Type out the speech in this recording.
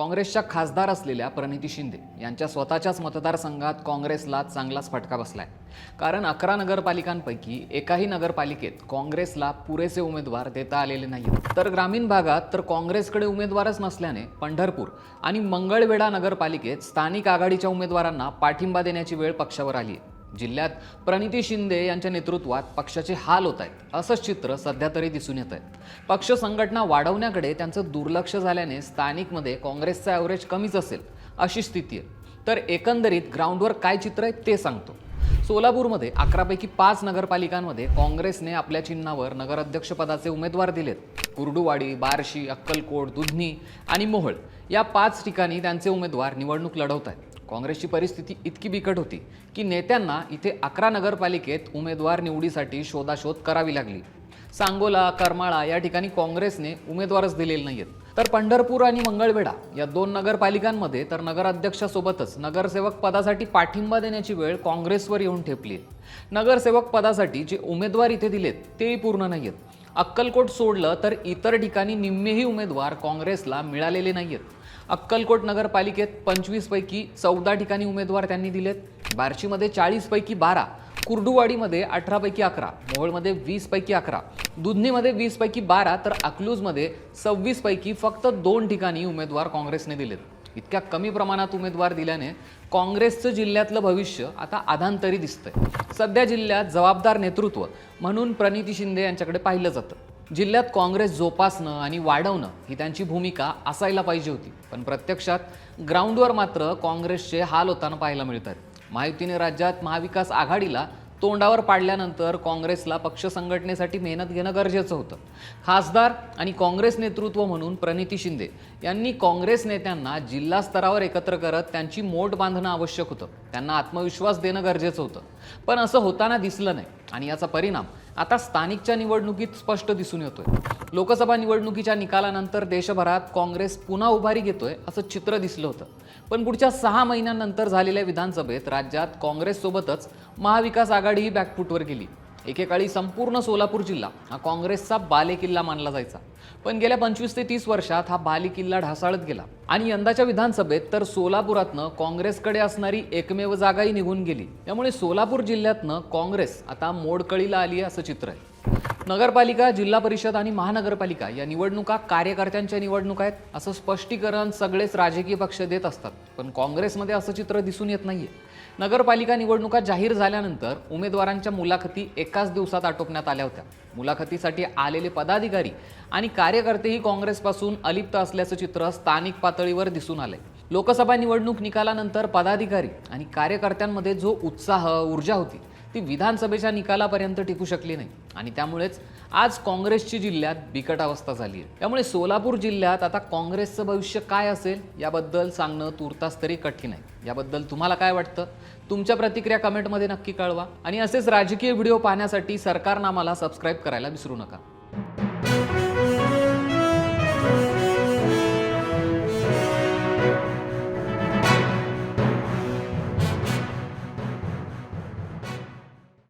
काँग्रेसच्या खासदार असलेल्या प्रणिती शिंदे यांच्या स्वतःच्याच मतदारसंघात काँग्रेसला चांगलाच फटका बसलाय. कारण अकरा नगरपालिकांपैकी एकाही नगरपालिकेत काँग्रेसला पुरेसे उमेदवार देता आलेले नाहीत. तर ग्रामीण भागात तर काँग्रेसकडे उमेदवारच नसल्याने पंढरपूर आणि मंगळवेढा नगरपालिकेत स्थानिक आघाडीच्या उमेदवारांना पाठिंबा देण्याची वेळ पक्षावर आली आहे जिल्ह्यात प्रणिती शिंदे यांच्या नेतृत्वात पक्षाचे हाल होत आहेत. असंच चित्र सध्या तरी दिसून येत आहे. पक्ष संघटना वाढवण्याकडे त्यांचं दुर्लक्ष झाल्याने स्थानिकमध्ये काँग्रेसचा ॲव्हरेज कमीच असेल अशी स्थिती आहे. तर एकंदरीत ग्राउंडवर काय चित्र आहे ते सांगतो. सोलापूरमध्ये अकरापैकी पाच नगरपालिकांमध्ये काँग्रेसने आपल्या चिन्हावर नगराध्यक्षपदाचे उमेदवार दिलेत. कुर्डुवाडी बार्शी अक्कलकोट दुधनी आणि मोहळ या पाच ठिकाणी त्यांचे उमेदवार निवडणूक लढवत आहेत. काँग्रेसची परिस्थिती इतकी बिकट होती की नेत्यांना इथे अकरा नगरपालिकेत उमेदवार निवडीसाठी शोधाशोध करावी लागली. सांगोला करमाळा या ठिकाणी काँग्रेसने उमेदवारच दिलेले नाहीत तर पंढरपूर आणि मंगळवेढा या दोन नगरपालिकांमध्ये तर नगराध्यक्षासोबतच नगरसेवक पदासाठी पाठिंबा देण्याची वेळ काँग्रेसवर येऊन ठेपली नगरसेवक पदासाठी जे उमेदवार इथे दिलेत तेही पूर्ण नाहीत अक्कलकोट सोडलं तर इतर ठिकाणी निम्मेही उमेदवार काँग्रेसला मिळालेले नाही आहेत अक्कलकोट नगरपालिकेत पंचवीसपैकी चौदा ठिकाणी उमेदवार त्यांनी दिलेत. बार्शीमध्ये चाळीसपैकी बारा कुर्डुवाडीमध्ये अठरापैकी अकरा मोहोळमध्ये वीसपैकी अकरा दुधनीमध्ये वीसपैकी बारा तर अकलूजमध्ये सव्वीसपैकी फक्त दोन ठिकाणी उमेदवार काँग्रेसने दिलेत. इतक्या कमी प्रमाणात उमेदवार दिल्याने काँग्रेसचं जिल्ह्यातलं भविष्य आता आधांतरी दिसतंय. सध्या जिल्ह्यात जबाबदार नेतृत्व म्हणून प्रणिती शिंदे यांच्याकडे पाहिलं जातं. जिल्ह्यात काँग्रेस जोपासणं आणि वाढवणं ही त्यांची भूमिका असायला पाहिजे होती. पण प्रत्यक्षात ग्राउंडवर मात्र काँग्रेसचे हाल होताना पाहायला मिळतात महायुतीने राज्यात महाविकास आघाडीला तोंडावर पाडल्यानंतर काँग्रेसला पक्ष संघटनेसाठी मेहनत घेणं गरजेचं होतं. खासदार आणि काँग्रेस नेतृत्व म्हणून प्रणिती शिंदे यांनी काँग्रेस नेत्यांना जिल्हा स्तरावर एकत्र करत त्यांची मोठ बांधणं आवश्यक होतं. त्यांना आत्मविश्वास देणं गरजेचं होतं. पण असं होताना दिसलं नाही आणि याचा परिणाम आता स्थानिकच्या निवडणुकीत स्पष्ट दिसून येतोय. लोकसभा निवडणुकीच्या निकालानंतर देशभरात काँग्रेस पुन्हा उभारी घेतोय असं चित्र दिसलं होतं. पण पुढच्या सहा महिन्यांनंतर झालेल्या विधानसभेत राज्यात काँग्रेससोबतच महाविकास आघाडीही बॅकफूटवर गेली. एकेकाळी संपूर्ण सोलापूर जिल्हा हा काँग्रेसचा बालेकिल्ला मानला जायचा. पण गेल्या पंचवीस ते तीस वर्षात हा बालेकिल्ला ढासाळत गेला आणि यंदाच्या विधानसभेत तर सोलापुरातनं काँग्रेसकडे असणारी एकमेव जागाही निघून गेली. त्यामुळे सोलापूर जिल्ह्यातनं काँग्रेस आता मोडकळीला आली आहे असं चित्र आहे. नगरपालिका जिल्हा परिषद आणि महानगरपालिका या निवडणुका कार्यकर्त्यांच्या निवडणुका आहेत असं स्पष्टीकरण सगळेच राजकीय पक्ष देत असतात. पण काँग्रेसमध्ये असं चित्र दिसून येत नाहीये. नगरपालिका निवडणुका जाहीर झाल्यानंतर उमेदवारांच्या मुलाखती एकाच दिवसात आटोपण्यात आल्या होत्या. मुलाखतीसाठी आलेले पदाधिकारी आणि कार्यकर्तेही काँग्रेसपासून अलिप्त असल्याचं चित्र स्थानिक पातळीवर दिसून आलंय. लोकसभा निवडणूक निकालानंतर पदाधिकारी आणि कार्यकर्त्यांमध्ये जो उत्साह ऊर्जा होती ती विधानसभेच्या निकालापर्यंत टिकू शकली नाही. आणि त्यामुळेच आज काँग्रेसची जिल्ह्यात बिकट अवस्था झाली आहे. त्यामुळे सोलापूर जिल्ह्यात आता काँग्रेसचं भविष्य काय असेल याबद्दल सांगणं तुर्तास तरी कठीण आहे. याबद्दल तुम्हाला काय वाटतं? तुमच्या प्रतिक्रिया कमेंटमध्ये नक्की कळवा. आणि असेच राजकीय व्हिडिओ पाहण्यासाठी सरकारनामाला सबस्क्राईब करायला विसरू नका.